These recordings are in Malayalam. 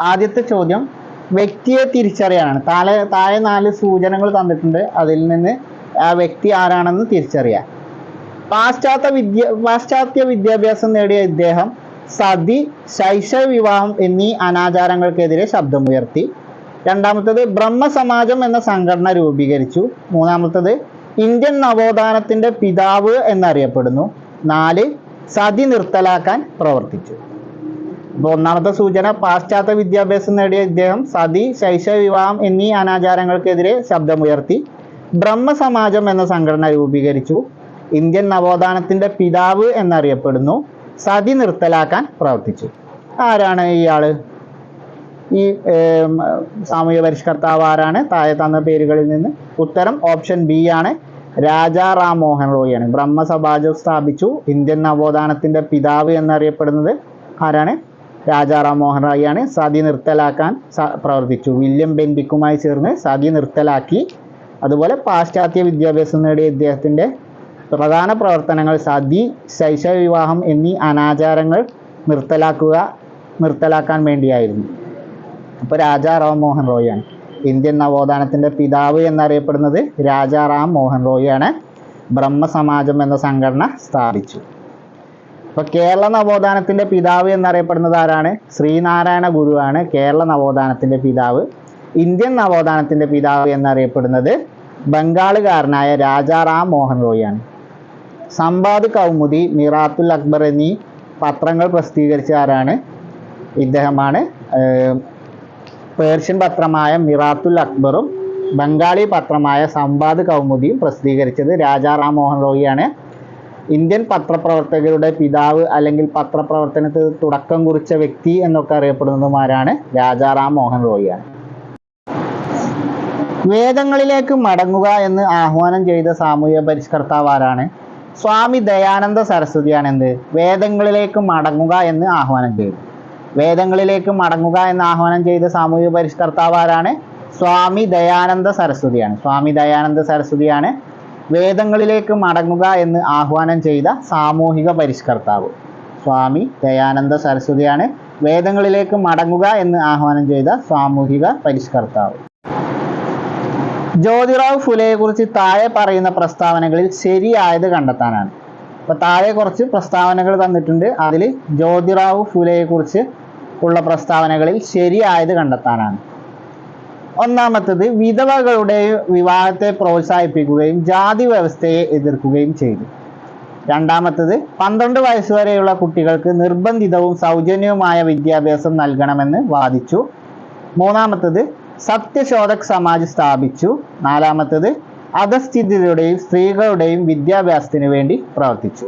ആദ്യത്തെ ചോദ്യം വ്യക്തിയെ തിരിച്ചറിയാനാണ് താഴെ താഴെ നാല് സൂചനകൾ തന്നിട്ടുണ്ട്. അതിൽ നിന്ന് ആ വ്യക്തി ആരാണെന്ന് തിരിച്ചറിയാം പാശ്ചാത്യ വിദ്യ പാശ്ചാത്യ വിദ്യാഭ്യാസം നേടിയ ഇദ്ദേഹം സതി ശൈശവ വിവാഹം എന്നീ അനാചാരങ്ങൾക്കെതിരെ ശബ്ദമുയർത്തി. രണ്ടാമത്തത് ബ്രഹ്മസമാജം എന്ന സംഘടന രൂപീകരിച്ചു. മൂന്നാമത്തത് ഇന്ത്യൻ നവോത്ഥാനത്തിന്റെ പിതാവ് എന്നറിയപ്പെടുന്നു. നാല് സതി നിർത്തലാക്കാൻ പ്രവർത്തിച്ചു. ഒന്നാമത്തെ സൂചന പാശ്ചാത്യ വിദ്യാഭ്യാസം നേടിയ ഇദ്ദേഹം സതി ശൈശവ വിവാഹം എന്നീ അനാചാരങ്ങൾക്കെതിരെ ശബ്ദമുയർത്തി ബ്രഹ്മസമാജം എന്ന സംഘടന രൂപീകരിച്ചു. ഇന്ത്യൻ നവോത്ഥാനത്തിന്റെ പിതാവ് എന്നറിയപ്പെടുന്നു. സതി നിർത്തലാക്കാൻ പ്രവർത്തിച്ചു. ആരാണ് ഇയാൾ? ഈ സാമൂഹ്യ പരിഷ്കർത്താവ് ആരാണ്? താഴെ തന്ന പേരുകളിൽ നിന്ന് ഉത്തരം ഓപ്ഷൻ ബി ആണ്. രാജാ റാം മോഹൻ റോയിയാണ് ബ്രഹ്മസമാജം സ്ഥാപിച്ചു. ഇന്ത്യൻ നവോത്ഥാനത്തിന്റെ പിതാവ് എന്നറിയപ്പെടുന്നത് ആരാണ്? രാജാ റാം മോഹൻ റായിയാണ് സതി നിർത്തലാക്കാൻ പ്രവർത്തിച്ചു. വില്യം ബെൻബിക്കുമായി ചേർന്ന് സതി നിർത്തലാക്കി. അതുപോലെ പാശ്ചാത്യ വിദ്യാഭ്യാസം നേടിയ ഇദ്ദേഹത്തിന്റെ പ്രധാന പ്രവർത്തനങ്ങൾ സതി ശൈശവ വിവാഹം എന്നീ അനാചാരങ്ങൾ നിർത്തലാക്കുക നിർത്തലാക്കാൻ വേണ്ടിയായിരുന്നു. അപ്പോൾ രാജാ റാം മോഹൻ റോയിയാണ് ഇന്ത്യൻ നവോത്ഥാനത്തിന്റെ പിതാവ് എന്നറിയപ്പെടുന്നത് രാജാ റാം മോഹൻ റോയിയാണ് ബ്രഹ്മസമാജം എന്ന സംഘടന സ്ഥാപിച്ചു. അപ്പോൾ കേരള നവോത്ഥാനത്തിന്റെ പിതാവ് എന്നറിയപ്പെടുന്നത് ആരാണ്? ശ്രീനാരായണ ഗുരുവാണ് കേരള നവോത്ഥാനത്തിന്റെ പിതാവ്. ഇന്ത്യൻ നവോത്ഥാനത്തിന്റെ പിതാവ് എന്നറിയപ്പെടുന്നത് ബംഗാളുകാരനായ രാജാ റാം മോഹൻ റോയിയാണ് സമ്പാദ് കൗമുദി മിറാത്തുൽ അക്ബർ എന്നീ പത്രങ്ങൾ പ്രസിദ്ധീകരിച്ച ആരാണ്? ഇദ്ദേഹമാണ് പേർഷ്യൻ പത്രമായ മിറാത്തുൽ അക്ബറും ബംഗാളി പത്രമായ സമ്പാദ് കൗമുദിയും പ്രസിദ്ധീകരിച്ചത് രാജാ റാം മോഹൻ റോയിയാണ് ഇന്ത്യൻ പത്രപ്രവർത്തകരുടെ പിതാവ് അല്ലെങ്കിൽ പത്രപ്രവർത്തനത്തിന് തുടക്കം കുറിച്ച വ്യക്തി എന്നൊക്കെ അറിയപ്പെടുന്നതുമാരാണ് രാജാറാം മോഹൻ റോയിയാണ്. വേദങ്ങളിലേക്ക് മടങ്ങുക എന്ന് ആഹ്വാനം ചെയ്ത സാമൂഹ്യ പരിഷ്കർത്താവ് ആരാണ്? സ്വാമി ദയാനന്ദ സരസ്വതിയാണ് എന്ത്? വേദങ്ങളിലേക്ക് മടങ്ങുക എന്ന് ആഹ്വാനം ചെയ്തു. വേദങ്ങളിലേക്ക് മടങ്ങുക എന്ന് ആഹ്വാനം ചെയ്ത സാമൂഹ്യ പരിഷ്കർത്താവ് ആരാണ്? സ്വാമി ദയാനന്ദ സരസ്വതിയാണ്. സ്വാമി ദയാനന്ദ സരസ്വതിയാണ് വേദങ്ങളിലേക്ക് മടങ്ങുക എന്ന് ആഹ്വാനം ചെയ്ത സാമൂഹിക പരിഷ്കർത്താവ് സ്വാമി ദയാനന്ദ സരസ്വതിയാണ് വേദങ്ങളിലേക്ക് മടങ്ങുക എന്ന് ആഹ്വാനം ചെയ്ത സാമൂഹിക പരിഷ്കർത്താവ്. ജ്യോതിറാവ് ഫുലയെ കുറിച്ച് താഴെ പറയുന്ന പ്രസ്താവനകളിൽ ശരിയായത് കണ്ടെത്താനാണ്. അപ്പൊ താഴെ കുറച്ച് പ്രസ്താവനകൾ തന്നിട്ടുണ്ട്. അതിൽ ജ്യോതിറാവു ഫുലയെ കുറിച്ച് ഉള്ള പ്രസ്താവനകളിൽ ശരിയായത് കണ്ടെത്താനാണ്. ഒന്നാമത്തത് വിധവകളുടെ വിവാഹത്തെ പ്രോത്സാഹിപ്പിക്കുകയും ജാതി വ്യവസ്ഥയെ എതിർക്കുകയും ചെയ്തു. രണ്ടാമത്തത് പന്ത്രണ്ട് വയസ്സ് വരെയുള്ള കുട്ടികൾക്ക് നിർബന്ധിതവും സൗജന്യവുമായ വിദ്യാഭ്യാസം നൽകണമെന്ന് വാദിച്ചു. മൂന്നാമത്തത് സത്യശോധക് സമാജ് സ്ഥാപിച്ചു. നാലാമത്തത് അധസ്ഥിതരുടെയും സ്ത്രീകളുടെയും വിദ്യാഭ്യാസത്തിന് വേണ്ടി പ്രവർത്തിച്ചു.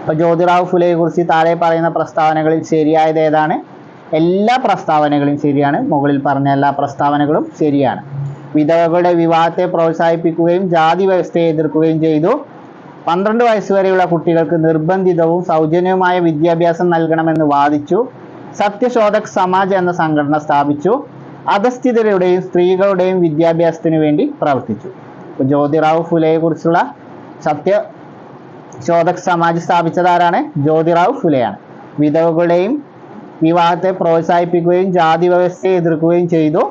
അപ്പൊ ജ്യോതിറാവു ഫുലെയെ കുറിച്ച് താഴെ പറയുന്ന പ്രസ്താവനകളിൽ ശരിയായത് ഏതാണ്? എല്ലാ പ്രസ്താവനകളും ശരിയാണ്. മുകളിൽ പറഞ്ഞ എല്ലാ പ്രസ്താവനകളും ശരിയാണ്. വിധവകളുടെ വിവാഹത്തെ പ്രോത്സാഹിപ്പിക്കുകയും ജാതി വ്യവസ്ഥയെ എതിർക്കുകയും ചെയ്തു. പന്ത്രണ്ട് വയസ്സ് വരെയുള്ള കുട്ടികൾക്ക് നിർബന്ധിതവും സൗജന്യവുമായ വിദ്യാഭ്യാസം നൽകണമെന്ന് വാദിച്ചു. സത്യശോധക് സമാജ് എന്ന സംഘടന സ്ഥാപിച്ചു. അധസ്ഥിതരുടെയും സ്ത്രീകളുടെയും വിദ്യാഭ്യാസത്തിന് വേണ്ടി പ്രവർത്തിച്ചു. ജ്യോതിറാവു ഫുലയെ കുറിച്ചുള്ള സത്യ ശോധക് സമാജ് സ്ഥാപിച്ചതാരാണ് ജ്യോതിറാവു ഫുലെയാണ്. വിധവകളുടെയും വിവാഹത്തെ പ്രോത്സാഹിപ്പിക്കുകയും ജാതി വ്യവസ്ഥയെ എതിർക്കുകയും ചെയ്തു.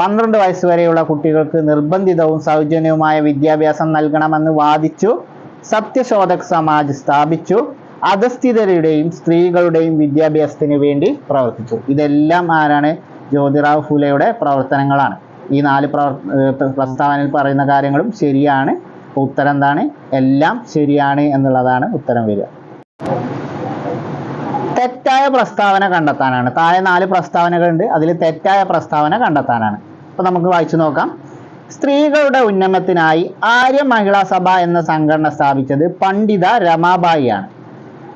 പന്ത്രണ്ട് വയസ്സ് വരെയുള്ള കുട്ടികൾക്ക് നിർബന്ധിതവും സൗജന്യവുമായ വിദ്യാഭ്യാസം നൽകണമെന്ന് വാദിച്ചു. സത്യശോധക് സമാജ് സ്ഥാപിച്ചു. അധസ്ഥിതരുടെയും സ്ത്രീകളുടെയും വിദ്യാഭ്യാസത്തിന് വേണ്ടി പ്രവർത്തിച്ചു. ഇതെല്ലാം ആരാണ്? ജ്യോതിറാവ് ഫുലെയുടെ പ്രവർത്തനങ്ങളാണ്. ഈ നാല് പ്രസ്താവനയിൽ പറയുന്ന കാര്യങ്ങളും ശരിയാണ്. ഉത്തരം എന്താണ്? എല്ലാം ശരിയാണ് എന്നുള്ളതാണ് ഉത്തരം വരിക. തെറ്റായ പ്രസ്താവന കണ്ടെത്താനാണ്. താഴെ നാല് പ്രസ്താവനകളുണ്ട്. അതിൽ തെറ്റായ പ്രസ്താവന കണ്ടെത്താനാണ്. അപ്പൊ നമുക്ക് വായിച്ചു നോക്കാം. സ്ത്രീകളുടെ ഉന്നമനത്തിനായി ആര്യ മഹിളാ സഭ എന്ന സംഘടന സ്ഥാപിച്ചത് പണ്ഡിത രമാബായി ആണ്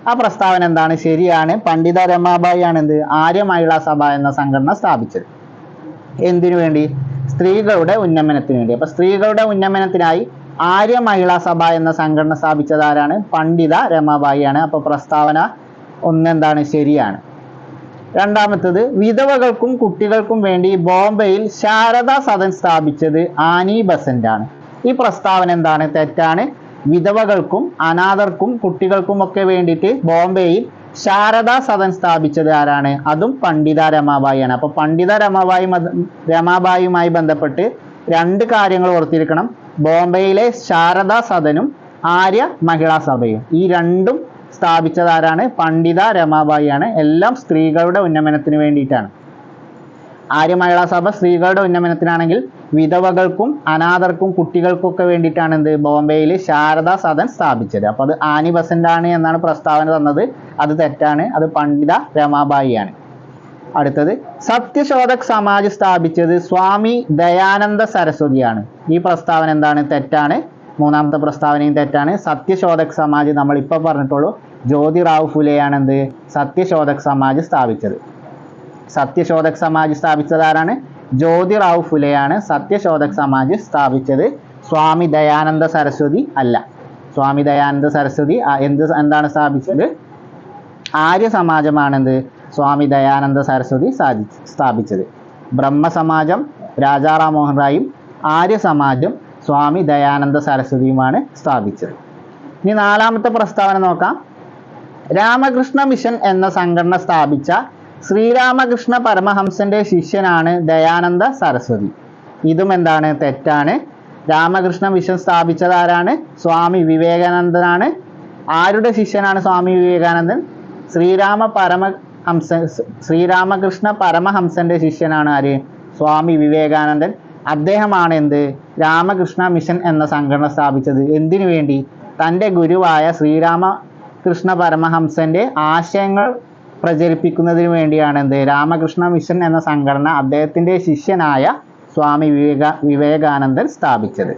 ആ പ്രസ്താവന എന്താണ്? ശരിയാണ്. പണ്ഡിത രമാബായി ആണ് എന്ത് ആര്യ മഹിളാ സഭ എന്ന സംഘടന സ്ഥാപിച്ചത്. എന്തിനു വേണ്ടി? സ്ത്രീകളുടെ ഉന്നമനത്തിന് വേണ്ടി. അപ്പൊ സ്ത്രീകളുടെ ഉന്നമനത്തിനായി ആര്യ മഹിളാ സഭ എന്ന സംഘടന സ്ഥാപിച്ചത് ആരാണ്? പണ്ഡിത രമാബായി ആണ് അപ്പൊ പ്രസ്താവന ഒന്നെന്താണ്? ശരിയാണ്. രണ്ടാമത്തത് വിധവകൾക്കും കുട്ടികൾക്കും വേണ്ടി ബോംബെയിൽ ശാരദാ സദൻ സ്ഥാപിച്ചത് ആനി ബസന്റ് ആണ് ഈ പ്രസ്താവന എന്താണ്? തെറ്റാണ്. വിധവകൾക്കും അനാഥർക്കും കുട്ടികൾക്കും ഒക്കെ വേണ്ടിയിട്ട് ബോംബെയിൽ ശാരദാ സദൻ സ്ഥാപിച്ചത് ആരാണ്? അതും പണ്ഡിത രമാബായിയാണ്. അപ്പൊ പണ്ഡിത രമാബായി രമാബായിയുമായി ബന്ധപ്പെട്ട് രണ്ട് കാര്യങ്ങൾ ഓർത്തിരിക്കണം. ബോംബെയിലെ ശാരദാ സദനും ആര്യ മഹിളാ സഭയും. ഈ രണ്ടും സ്ഥാപിച്ചത് ആരാണ് പണ്ഡിത രമാബായി ആണ്. എല്ലാം സ്ത്രീകളുടെ ഉന്നമനത്തിന് വേണ്ടിയിട്ടാണ്. ആര്യ മഹിളാ സഭ സ്ത്രീകളുടെ ഉന്നമനത്തിനാണെങ്കിൽ വിധവകൾക്കും അനാഥർക്കും കുട്ടികൾക്കൊക്കെ വേണ്ടിയിട്ടാണ് എന്ത്? ബോംബെയിൽ ശാരദാ സദൻ സ്ഥാപിച്ചത്. അപ്പോൾ അത് ആനി ആണ് എന്നാണ് പ്രസ്താവന തന്നത്. അത് തെറ്റാണ്. അത് പണ്ഡിത രമാബായി ആണ്. അടുത്തത് സത്യശോധക് സമാജ് സ്ഥാപിച്ചത് സ്വാമി ദയാനന്ദ സരസ്വതിയാണ്. ഈ പ്രസ്താവന എന്താണ്? തെറ്റാണ്. മൂന്നാമത്തെ പ്രസ്താവനയും തെറ്റാണ്. സത്യശോധക് സമാജ് നമ്മൾ ഇപ്പൊ പറഞ്ഞിട്ടുള്ളൂ ജ്യോതിറാവു ഫുലെയാണ് എന്ത് സത്യശോധക് സമാജ് സ്ഥാപിച്ചത്. സത്യശോധക് സമാജ് സ്ഥാപിച്ചത് ആരാണ്? ജ്യോതിറാവു ഫുലെയാണ് സത്യശോധക് സമാജ് സ്ഥാപിച്ചത്. സ്വാമി ദയാനന്ദ സരസ്വതി അല്ല. സ്വാമി ദയാനന്ദ സരസ്വതി എന്ത് എന്താണ് സ്ഥാപിച്ചത്? ആര്യ സമാജമാണെന്ത്? സ്വാമി ദയാനന്ദ സരസ്വതി സ്ഥാപിച്ചത്. ബ്രഹ്മസമാജം രാജാറാം മോഹൻ റായും ആര്യ സമാജം സ്വാമി ദയാനന്ദ സരസ്വതിയുമാണ് സ്ഥാപിച്ചത്. ഇനി നാലാമത്തെ പ്രസ്താവന നോക്കാം. രാമകൃഷ്ണ മിഷൻ എന്ന സംഘടന സ്ഥാപിച്ച ശ്രീരാമകൃഷ്ണ പരമഹംസന്റെ ശിഷ്യനാണ് ദയാനന്ദ സരസ്വതി. ഇതും എന്താണ്? തെറ്റാണ്. രാമകൃഷ്ണ മിഷൻ സ്ഥാപിച്ചത് ആരാണ്? സ്വാമി വിവേകാനന്ദനാണ്. ആരുടെ ശിഷ്യനാണ് സ്വാമി വിവേകാനന്ദൻ? ശ്രീരാമ പരമഹംസ ശ്രീരാമകൃഷ്ണ പരമഹംസന്റെ ശിഷ്യനാണ് ആര്? സ്വാമി വിവേകാനന്ദൻ. അദ്ദേഹമാണ് എന്ത് രാമകൃഷ്ണ മിഷൻ എന്ന സംഘടന സ്ഥാപിച്ചത്. എന്തിനു വേണ്ടി? തന്റെ ഗുരുവായ ശ്രീരാമകൃഷ്ണ പരമഹംസന്റെ ആശയങ്ങൾ പ്രചരിപ്പിക്കുന്നതിന് വേണ്ടിയാണ് എന്ത് രാമകൃഷ്ണ മിഷൻ എന്ന സംഘടന അദ്ദേഹത്തിന്റെ ശിഷ്യനായ സ്വാമി വിവേക വിവേകാനന്ദൻ സ്ഥാപിച്ചത്.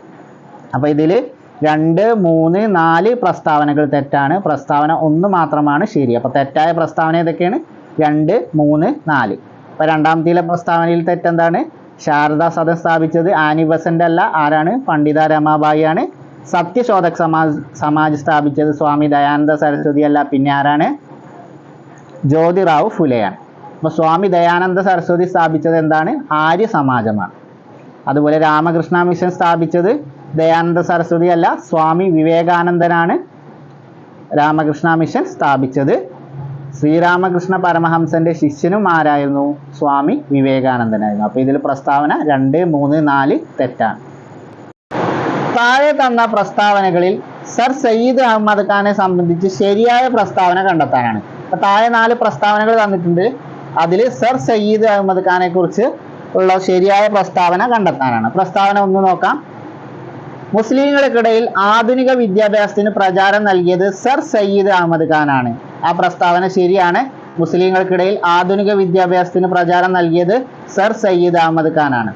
അപ്പോൾ ഇതിൽ രണ്ട് മൂന്ന് നാല് പ്രസ്താവനകൾ തെറ്റാണ്. പ്രസ്താവന ഒന്ന് മാത്രമാണ് ശരി. അപ്പോൾ തെറ്റായ പ്രസ്താവന ഏതൊക്കെയാണ്? രണ്ട് മൂന്ന് നാല്. അപ്പോൾ രണ്ടാമത്തെ പ്രസ്താവനയിൽ തെറ്റെന്താണ്? ശാരദാ സദൻ സ്ഥാപിച്ചത് ആനി ബസന്റ് അല്ല ആരാണ്? പണ്ഡിത രമാബായി ആണ് സത്യശോധക് സമാജ് സമാജ് സ്ഥാപിച്ചത് സ്വാമി ദയാനന്ദ സരസ്വതി അല്ല പിന്നെ ആരാണ്? ജ്യോതിറാവു ഫുലെയാണ്. അപ്പോൾ സ്വാമി ദയാനന്ദ സരസ്വതി സ്ഥാപിച്ചത് എന്താണ്? ആര്യ സമാജമാണ്. അതുപോലെ രാമകൃഷ്ണ മിഷൻ സ്ഥാപിച്ചത് ദയാനന്ദ സരസ്വതി അല്ല സ്വാമി വിവേകാനന്ദനാണ് രാമകൃഷ്ണ മിഷൻ സ്ഥാപിച്ചത്. ശ്രീരാമകൃഷ്ണ പരമഹംസന്റെ ശിഷ്യനും ആരായിരുന്നു? സ്വാമി വിവേകാനന്ദനായിരുന്നു. അപ്പോൾ ഇതിൽ പ്രസ്താവന രണ്ട് മൂന്ന് നാല് തെറ്റാണ്. താഴെ തന്ന പ്രസ്താവനകളിൽ സർ സയ്യിദ് അഹമ്മദ് ഖാനെ സംബന്ധിച്ച് ശരിയായ പ്രസ്താവന കണ്ടെത്താനാണ്. അപ്പൊ താഴെ നാല് പ്രസ്താവനകൾ തന്നിട്ടുണ്ട്. അതിൽ സർ സയ്യിദ് അഹമ്മദ് ഖാനെ കുറിച്ച് ഉള്ള ശരിയായ പ്രസ്താവന കണ്ടെത്താനാണ്. പ്രസ്താവന ഒന്ന് നോക്കാം. മുസ്ലിങ്ങൾക്കിടയിൽ ആധുനിക വിദ്യാഭ്യാസത്തിന് പ്രചാരം നൽകിയത് സർ സയ്യിദ് അഹമ്മദ് ഖാനാണ്. പ്രസ്താവന ശരിയാണ്. മുസ്ലിങ്ങൾക്കിടയിൽ ആധുനിക വിദ്യാഭ്യാസത്തിന് പ്രചാരം നൽകിയത് സർ സയ്യിദ് അഹമ്മദ് ഖാനാണ്.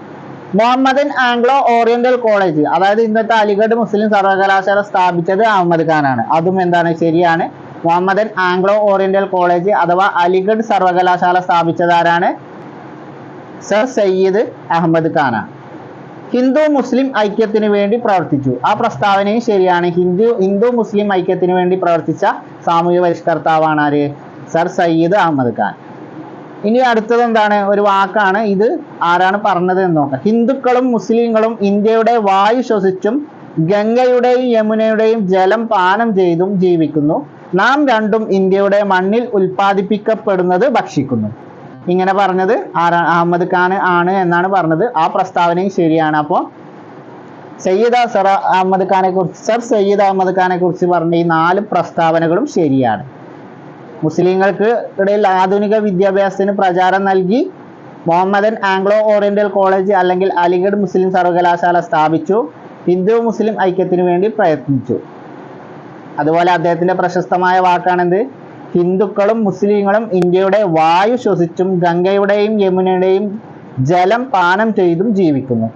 മുഹമ്മദൻ ആംഗ്ലോ ഓറിയന്റൽ കോളേജ് അതായത് ഇന്നത്തെ അലിഗഡ് മുസ്ലിം സർവകലാശാല സ്ഥാപിച്ചത് അഹമ്മദ് ഖാനാണ്. അതും എന്താണ് ശരിയാണ്? മുഹമ്മദൻ ആംഗ്ലോ ഓറിയന്റൽ കോളേജ് അഥവാ അലിഗഡ് സർവകലാശാല സ്ഥാപിച്ചതാരാണ് സർ സയ്യിദ് അഹമ്മദ് ഖാനാണ്. ഹിന്ദു മുസ്ലിം ഐക്യത്തിന് വേണ്ടി പ്രവർത്തിച്ചു. ആ പ്രസ്താവനയും ശരിയാണ്. ഹിന്ദു ഹിന്ദു മുസ്ലിം ഐക്യത്തിന് വേണ്ടി പ്രവർത്തിച്ച സാമൂഹ്യ പരിഷ്കർത്താവാണ് ആര്? സർ സയ്യിദ് അഹമ്മദ് ഖാൻ. ഇനി അടുത്തത് എന്താണ്? ഒരു വാക്കാണ് ഇത് ആരാണ് പറഞ്ഞത് എന്ന് നോക്കാം. ഹിന്ദുക്കളും മുസ്ലിങ്ങളും ഇന്ത്യയുടെ വായു ശ്വസിച്ചും ഗംഗയുടെയും യമുനയുടെയും ജലം പാനം ചെയ്തും ജീവിക്കുന്നു. നാം രണ്ടും ഇന്ത്യയുടെ മണ്ണിൽ ഉൽപ്പാദിപ്പിക്കപ്പെടുന്നത് ഭക്ഷിക്കുന്നു. ഇങ്ങനെ പറഞ്ഞത് ആരാ അഹമ്മദ് ഖാൻ ആണ് എന്നാണ് പറഞ്ഞത്. ആ പ്രസ്താവനയും ശരിയാണ്. അപ്പോൾ സയ്യിദ് സർ അഹമ്മദ് ഖാനെ കുറിച്ച് സർ സയ്യിദ് അഹമ്മദ് ഖാനെ കുറിച്ച് പറഞ്ഞ ഈ നാല് പ്രസ്താവനകളും ശരിയാണ്. മുസ്ലിങ്ങൾക്ക് ഇടയിൽ ആധുനിക വിദ്യാഭ്യാസത്തിന് പ്രചാരം നൽകി മുഹമ്മദൻ ആംഗ്ലോ ഓറിയന്റൽ കോളേജ് അല്ലെങ്കിൽ അലിഗഡ് മുസ്ലിം സർവകലാശാല സ്ഥാപിച്ചു. ഹിന്ദു മുസ്ലിം ഐക്യത്തിനു വേണ്ടി പ്രയത്നിച്ചു. അതുപോലെ അദ്ദേഹത്തിന്റെ പ്രശസ്തമായ വാക്കാണെന്ത്? ഹിന്ദുക്കളും മുസ്ലിങ്ങളും ഇന്ത്യയുടെ വായു ശ്വസിച്ചും ഗംഗയുടെയും യമുനയുടെയും ജലം പാനം ചെയ്തും ജീവിക്കുന്നു.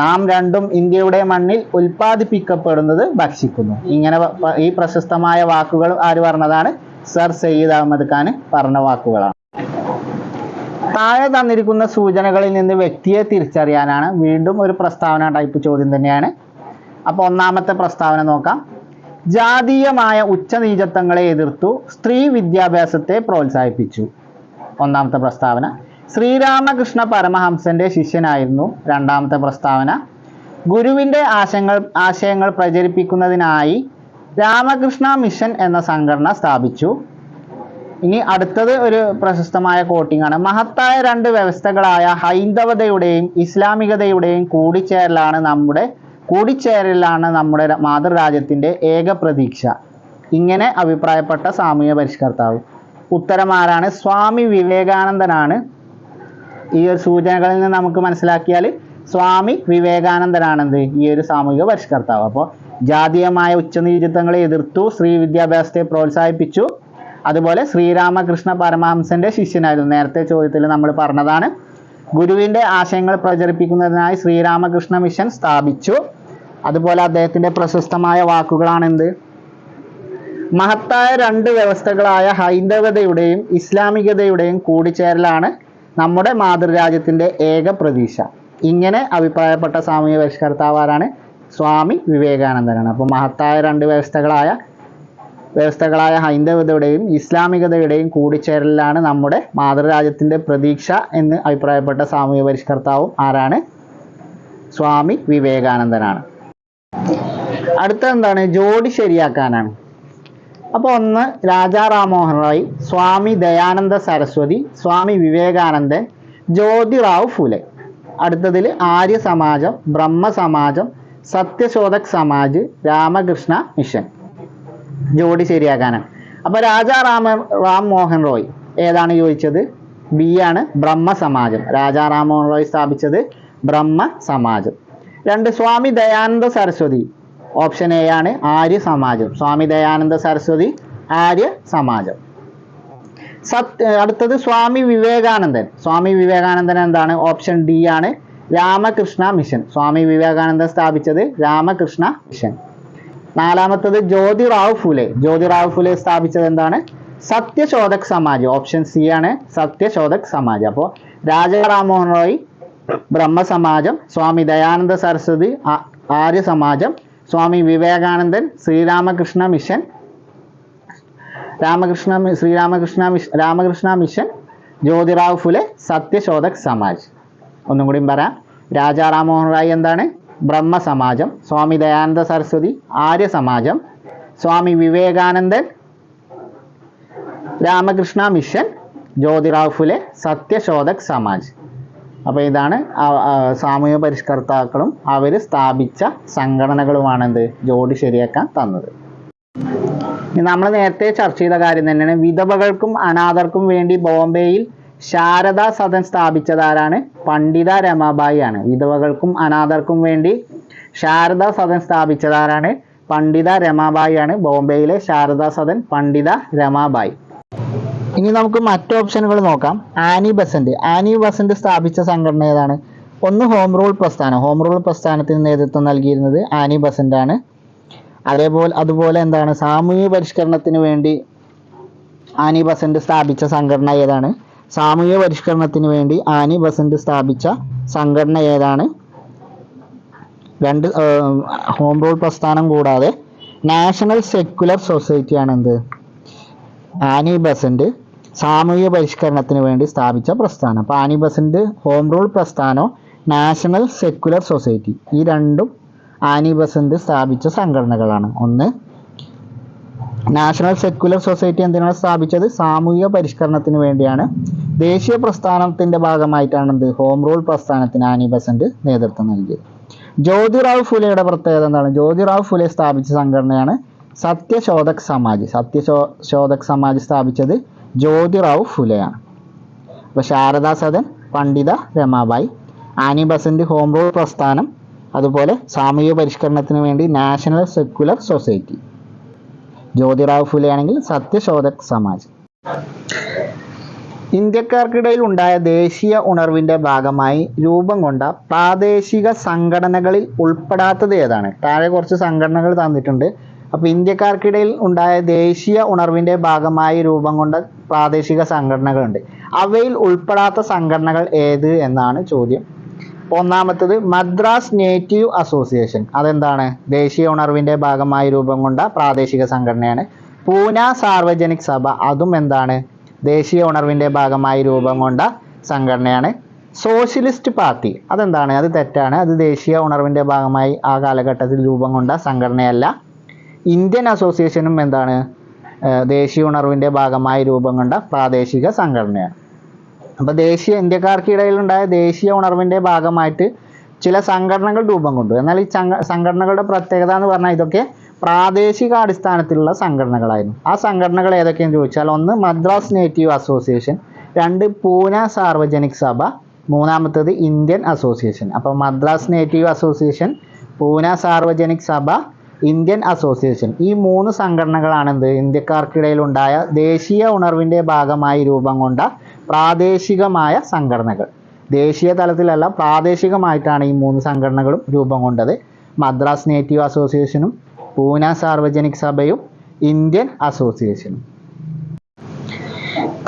നാം രണ്ടും ഇന്ത്യയുടെ മണ്ണിൽ ഉൽപ്പാദിപ്പിക്കപ്പെടുന്നത് ഭക്ഷിക്കുന്നു. ഇങ്ങനെ ഈ പ്രശസ്തമായ വാക്കുകൾ ആര് പറഞ്ഞതാണ്? സർ സയ്യിദ് അഹമ്മദ് ഖാൻ പറഞ്ഞ വാക്കുകളാണ്. താഴെ തന്നിരിക്കുന്ന സൂചനകളിൽ നിന്ന് വ്യക്തിയെ തിരിച്ചറിയാനാണ് വീണ്ടും ഒരു പ്രസ്താവന ടൈപ്പ് ചോദ്യം തന്നെയാണ്. അപ്പോൾ ഒന്നാമത്തെ പ്രസ്താവന നോക്കാം. ജാതീയമായ ഉച്ചനീചത്വങ്ങളെ എതിർത്തു സ്ത്രീ വിദ്യാഭ്യാസത്തെ പ്രോത്സാഹിപ്പിച്ചു. ഒന്നാമത്തെ പ്രസ്താവന ശ്രീരാമകൃഷ്ണ പരമഹംസന്റെ ശിഷ്യനായിരുന്നു. രണ്ടാമത്തെ പ്രസ്താവന ഗുരുവിന്റെ ആശയങ്ങൾ ആശയങ്ങൾ പ്രചരിപ്പിക്കുന്നതിനായി രാമകൃഷ്ണ മിഷൻ എന്ന സംഘടന സ്ഥാപിച്ചു. ഇനി അടുത്തത് ഒരു പ്രശസ്തമായ കോട്ടിങ്ങാണ് മഹത്തായ രണ്ട് വ്യവസ്ഥകളായ ഹൈന്ദവതയുടെയും ഇസ്ലാമികതയുടെയും കൂടിച്ചേരലാണ് നമ്മുടെ കൂടിച്ചേരലാണ് നമ്മുടെ മാതൃരാജ്യത്തിന്റെ ഏക പ്രതീക്ഷ. ഇങ്ങനെ അഭിപ്രായപ്പെട്ട സാമൂഹ്യ പരിഷ്കർത്താവ്. ഉത്തരമാരാണ് സ്വാമി വിവേകാനന്ദനാണ്. ഈ ഒരു സൂചനകളിൽ നിന്ന് നമുക്ക് മനസ്സിലാക്കിയാൽ സ്വാമി വിവേകാനന്ദനാണെന്ത്? ഈ ഒരു സാമൂഹിക പരിഷ്കർത്താവ്. അപ്പോൾ ജാതീയമായ ഉച്ചനീചിത്വങ്ങളെ എതിർത്തു സ്ത്രീ വിദ്യാഭ്യാസത്തെ പ്രോത്സാഹിപ്പിച്ചു. അതുപോലെ ശ്രീരാമകൃഷ്ണ പരമഹംസന്റെ ശിഷ്യനായിരുന്നു. നേരത്തെ ചോദ്യത്തിൽ നമ്മൾ പറഞ്ഞതാണ് ഗുരുവിന്റെ ആശയങ്ങൾ പ്രചരിപ്പിക്കുന്നതിനായി ശ്രീരാമകൃഷ്ണ മിഷൻ സ്ഥാപിച്ചു. അതുപോലെ അദ്ദേഹത്തിന്റെ പ്രശസ്തമായ വാക്കുകളാണെന്ത്? മഹത്തായ രണ്ട് വ്യവസ്ഥകളായ ഹൈന്ദവതയുടെയും ഇസ്ലാമികതയുടെയും കൂടിച്ചേരലാണ് നമ്മുടെ മാതൃരാജ്യത്തിന്റെ ഏക പ്രതീക്ഷ. ഇങ്ങനെ അഭിപ്രായപ്പെട്ട സാമൂഹ്യ പരിഷ്കർത്താവാരാണ് സ്വാമി വിവേകാനന്ദനാണ്. അപ്പോൾ മഹത്തായ രണ്ട് വ്യവസ്ഥകളായ വ്യവസ്ഥകളായ ഹൈന്ദവതയുടെയും ഇസ്ലാമികതയുടെയും കൂടിച്ചേരലിലാണ് നമ്മുടെ മാതൃരാജ്യത്തിന്റെ പ്രതീക്ഷ എന്ന് അഭിപ്രായപ്പെട്ട സാമൂഹ്യ പരിഷ്കർത്താവും ആരാണ്? സ്വാമി വിവേകാനന്ദനാണ്. അടുത്ത എന്താണ്? ജോഡി ശരിയാക്കാനാണ്. അപ്പോൾ ഒന്ന് രാജാ റാംമോഹൻ റോയ് സ്വാമി ദയാനന്ദ സരസ്വതി സ്വാമി വിവേകാനന്ദൻ ജ്യോതിറാവ് ഫുലെ. അടുത്തതിൽ ആര്യ സമാജം ബ്രഹ്മ സമാജം സത്യശോധക് സമാജ് രാമകൃഷ്ണ മിഷൻ. ജോഡി ശരിയാക്കാനാണ്. അപ്പോൾ രാജാ രാമ റാം മോഹൻ റോയ് ഏതാണ് ചോദിച്ചത്? ബി ആണ് ബ്രഹ്മ സമാജം. രാജാ റാം മോഹൻ റോയ് സ്ഥാപിച്ചത് ബ്രഹ്മ സമാജം. രണ്ട് സ്വാമി ദയാനന്ദ സരസ്വതി. ഓപ്ഷൻ എ ആണ് ആര്യ സമാജം. സ്വാമി ദയാനന്ദ സരസ്വതി ആര്യ സമാജം. സത് അടുത്തത് സ്വാമി വിവേകാനന്ദൻ. സ്വാമി വിവേകാനന്ദൻ എന്താണ്? ഓപ്ഷൻ ഡി ആണ് രാമകൃഷ്ണ മിഷൻ. സ്വാമി വിവേകാനന്ദൻ സ്ഥാപിച്ചത് രാമകൃഷ്ണ മിഷൻ. നാലാമത്തത് ജ്യോതിറാവ് ഫുലെ. ജ്യോതിറാവ് ഫുലെ സ്ഥാപിച്ചത് എന്താണ്? സത്യശോധക് സമാജം. ഓപ്ഷൻ സി ആണ് സത്യശോധക് സമാജം. അപ്പോൾ Rajaram Mohan Roy Brahmasamajam Swami Dayananda Saraswati Arya Samajam Swami Vivekanandan Sriramakrishna mission Ramakrishna Sriramakrishna mission Ramakrishna mission Jyotirao Phule Satyashodhak Samaj. ഒന്നും കൂടിയും പറയാം. രാജാ റാംമോഹൻ റായ് എന്താണ്? ബ്രഹ്മ സമാജം സ്വാമി ദയാനന്ദ സരസ്വതി ആര്യ സമാജം സ്വാമി വിവേകാനന്ദൻ രാമകൃഷ്ണ മിഷൻ ജ്യോതിറാവ് ഫുലെ സത്യശോധക് സമാജ്. അപ്പോൾ ഇതാണ് സാമൂഹ്യ പരിഷ്കർത്താക്കളും അവർ സ്ഥാപിച്ച സംഘടനകളുമാണ് എന്ത് ജോഡി ശരിയാക്കാൻ തന്നത്. നമ്മൾ നേരത്തെ ചർച്ച ചെയ്ത കാര്യം തന്നെയാണ്. വിധവകൾക്കും അനാഥർക്കും വേണ്ടി ബോംബെയിൽ ശാരദാ സദൻ സ്ഥാപിച്ചതാരാണ് പണ്ഡിത രമാബായി ആണ്. വിധവകൾക്കും അനാഥർക്കും വേണ്ടി ശാരദാ സദൻ സ്ഥാപിച്ചതാരാണ് പണ്ഡിത രമാബായി ആണ്. ബോംബെയിലെ ശാരദാ സദൻ പണ്ഡിത രമാബായി. ഇനി നമുക്ക് മറ്റ് ഓപ്ഷനുകൾ നോക്കാം. Annie Besant. ആനി ബസന്റ് സ്ഥാപിച്ച സംഘടന ഏതാണ്? ഒന്ന് ഹോം റൂൾ പ്രസ്ഥാനം. ഹോം റൂൾ പ്രസ്ഥാനത്തിന് നേതൃത്വം നൽകിയിരുന്നത് ആനി ബസന്റ് ആണ് അതേപോലെ അതുപോലെ എന്താണ്? സാമൂഹ്യ പരിഷ്കരണത്തിന് വേണ്ടി ആനി ബസന്റ് സ്ഥാപിച്ച സംഘടന ഏതാണ്? സാമൂഹ്യ പരിഷ്കരണത്തിന് വേണ്ടി ആനി ബസന്റ് സ്ഥാപിച്ച സംഘടന ഏതാണ്? രണ്ട് ഹോം റൂൾ പ്രസ്ഥാനം കൂടാതെ നാഷണൽ സെക്യുലർ സൊസൈറ്റി ആണ് എന്ത് ആനി ബസന്റ് സാമൂഹിക പരിഷ്കരണത്തിന് വേണ്ടി സ്ഥാപിച്ച പ്രസ്ഥാനം. അപ്പോൾ ആനി ഹോം റൂൾ പ്രസ്ഥാനോ നാഷണൽ സെക്യുലർ സൊസൈറ്റി ഈ രണ്ടും ആനി ബസന്റ് സ്ഥാപിച്ച സംഘടനകളാണ്. ഒന്ന് നാഷണൽ സെക്യുലർ സൊസൈറ്റി എന്തിനാണ് സ്ഥാപിച്ചത്? സാമൂഹിക പരിഷ്കരണത്തിന് വേണ്ടിയാണ്. ദേശീയ പ്രസ്ഥാനത്തിന്റെ ഭാഗമായിട്ടാണ് എന്ത്? ഹോം റൂൾ പ്രസ്ഥാനത്തിന് ആനി ബസന്റ് നേതൃത്വം നൽകിയത്. ജ്യോതിറാവ് ഫുലെയുടെ പ്രത്യേകത എന്താണ്? ജ്യോതിറാവ് ഫുലെ സ്ഥാപിച്ച സംഘടനയാണ് സത്യശോധക് സമാജ്. സത്യശോ ശോധക് സമാജ് സ്ഥാപിച്ചത് ജ്യോതിറാവു ഫുലെയാണ്. അപ്പോൾ Sharada Sadan Pandita Ramabai. Annie Besant home rule പ്രസ്ഥാനം അതുപോലെ സാമൂഹിക പരിഷ്കരണത്തിന് വേണ്ടി national secular society. Jyotirao Phule Satyashodhak Samaj. ഇന്ത്യക്കാർക്കിടയിൽ ഉണ്ടായ ദേശീയ ഉണർവിന്റെ ഭാഗമായി രൂപം കൊണ്ട പ്രാദേശിക സംഘടനകളിൽ ഉൾപ്പെടാത്തത് ഏതാണ്? താഴെ കുറച്ച് സംഘടനകൾ തന്നിട്ടുണ്ട്. അപ്പോൾ ഇന്ത്യക്കാർക്കിടയിൽ ഉണ്ടായ ദേശീയ ഉണർവിന്റെ ഭാഗമായി രൂപം കൊണ്ട പ്രാദേശിക സംഘടനകളുണ്ട്. അവയിൽ ഉൾപ്പെടാത്ത സംഘടനകൾ ഏത് എന്നാണ് ചോദ്യം. ഒന്നാമത്തത് മദ്രാസ് നേറ്റീവ് അസോസിയേഷൻ. അതെന്താണ്? ദേശീയ ഉണർവിന്റെ ഭാഗമായി രൂപം കൊണ്ട പ്രാദേശിക സംഘടനയാണ്. പൂന സാർവജനിക് സഭ. അതും എന്താണ്? ദേശീയ ഉണർവിന്റെ ഭാഗമായി രൂപം കൊണ്ട സംഘടനയാണ്. Socialist party. അതെന്താണ്? അത് തെറ്റാണ്. അത് ദേശീയ ഉണർവിന്റെ ഭാഗമായി ആ കാലഘട്ടത്തിൽ രൂപം കൊണ്ട സംഘടനയല്ല. ഇന്ത്യൻ അസോസിയേഷനും എന്താണ്? ദേശീയ ഉണർവിന്റെ ഭാഗമായി രൂപം കൊണ്ട പ്രാദേശിക സംഘടനയാണ്. അപ്പോൾ ദേശീയ ഇന്ത്യക്കാർക്കിടയിലുണ്ടായ ദേശീയ ഉണർവിന്റെ ഭാഗമായിട്ട് ചില സംഘടനകൾ രൂപം കൊണ്ടു. എന്നാൽ ഈ സംഘടനകളുടെ പ്രത്യേകത എന്ന് പറഞ്ഞാൽ ഇതൊക്കെ പ്രാദേശിക അടിസ്ഥാനത്തിലുള്ള സംഘടനകളായിരുന്നു. ആ സംഘടനകൾ ഏതൊക്കെയെന്ന് ചോദിച്ചാൽ ഒന്ന് മദ്രാസ് നേറ്റീവ് അസോസിയേഷൻ രണ്ട് പൂന സാർവജനിക് സഭ മൂന്നാമത്തേത് ഇന്ത്യൻ അസോസിയേഷൻ. അപ്പോൾ Madras native association Poona Sarvajanik Sabha Indian association. ഈ മൂന്ന് സംഘടനകളാണ് എന്ത്? ഇന്ത്യക്കാർക്കിടയിലുണ്ടായ ദേശീയ ഉണർവിന്റെ ഭാഗമായി രൂപം കൊണ്ട പ്രാദേശികമായ സംഘടനകൾ. ദേശീയ തലത്തിലല്ല പ്രാദേശികമായിട്ടാണ് ഈ മൂന്ന് സംഘടനകളും രൂപം കൊണ്ടത്. മദ്രാസ് നേറ്റീവ് അസോസിയേഷനും പൂന സാർവജനിക് സഭയും ഇന്ത്യൻ അസോസിയേഷനും.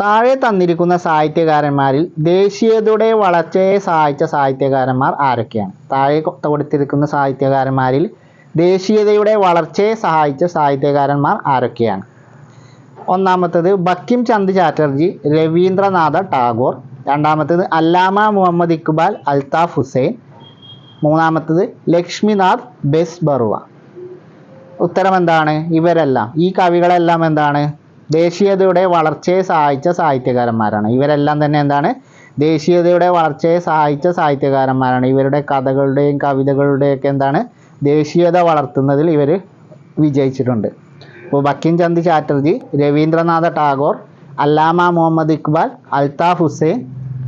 താഴെ തന്നിരിക്കുന്ന സാഹിത്യകാരന്മാരിൽ ദേശീയതയുടെ വളർച്ചയെ സഹായിച്ച സാഹിത്യകാരന്മാർ ആരൊക്കെയാണ്? താഴെ കൊടുത്തിരിക്കുന്ന സാഹിത്യകാരന്മാരിൽ ദേശീയതയുടെ വളർച്ചയെ സഹായിച്ച സാഹിത്യകാരന്മാർ ആരൊക്കെയാണ്? ഒന്നാമത്തത് ബക്കിം ചന്ദ് ചാറ്റർജി രവീന്ദ്രനാഥ ടാഗോർ രണ്ടാമത്തത് അല്ലാമ മുഹമ്മദ് ഇക്ബാൽ അൽതാഫ് ഹുസൈൻ മൂന്നാമത്തത് ലക്ഷ്മിനാഥ് ബെസ് ബറുവ ഉത്തരം എന്താണ്? ഇവരെല്ലാം ഈ കവികളെല്ലാം എന്താണ്? ദേശീയതയുടെ വളർച്ചയെ സഹായിച്ച സാഹിത്യകാരന്മാരാണ്. ഇവരെല്ലാം തന്നെ എന്താണ്? ദേശീയതയുടെ വളർച്ചയെ സഹായിച്ച സാഹിത്യകാരന്മാരാണ്. ഇവരുടെ കഥകളുടെയും കവിതകളുടെയൊക്കെ എന്താണ്? ദേശീയത വളർത്തുന്നതിൽ ഇവർ വിജയിച്ചിട്ടുണ്ട്. ഇപ്പോൾ ബക്കിം ചന്ദ് ചാറ്റർജി രവീന്ദ്രനാഥ ടാഗോർ അല്ലാമ മുഹമ്മദ് ഇക്ബാൽ അൽതാഫ് ഹുസൈൻ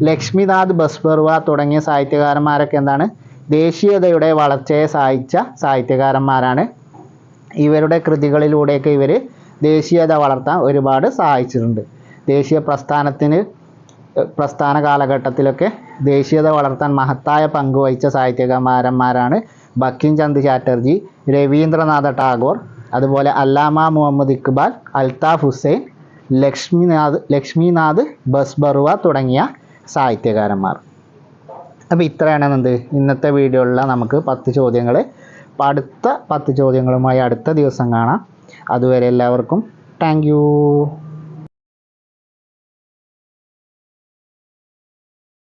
ലക്ഷ്മിനാഥ് ബസ്ബർവ തുടങ്ങിയ സാഹിത്യകാരന്മാരൊക്കെ എന്താണ് ദേശീയതയുടെ വളർച്ചയെ സഹായിച്ച സാഹിത്യകാരന്മാരാണ്. ഇവരുടെ കൃതികളിലൂടെയൊക്കെ ഇവർ ദേശീയത വളർത്താൻ ഒരുപാട് സഹായിച്ചിട്ടുണ്ട്. ദേശീയ പ്രസ്ഥാനത്തിന് പ്രസ്ഥാന കാലഘട്ടത്തിലൊക്കെ ദേശീയത വളർത്താൻ മഹത്തായ പങ്കുവഹിച്ച സാഹിത്യകാരന്മാരാണ് ബക്കിം ചന്ദ് ചാറ്റർജി രവീന്ദ്രനാഥ ടാഗോർ അതുപോലെ അല്ലാമ മുഹമ്മദ് ഇക്ബാൽ അൽതാഫ് ഹുസൈൻ ലക്ഷ്മിനാഥ് ലക്ഷ്മിനാഥ് ബസ്ബറുവ തുടങ്ങിയ സാഹിത്യകാരന്മാർ. അപ്പോൾ ഇത്രയാണ് എന്ത് ഇന്നത്തെ വീഡിയോയിലുള്ള നമുക്ക് പത്ത് ചോദ്യങ്ങൾ. അടുത്ത പത്ത് ചോദ്യങ്ങളുമായി അടുത്ത ദിവസം കാണാം. അതുവരെ എല്ലാവർക്കും താങ്ക്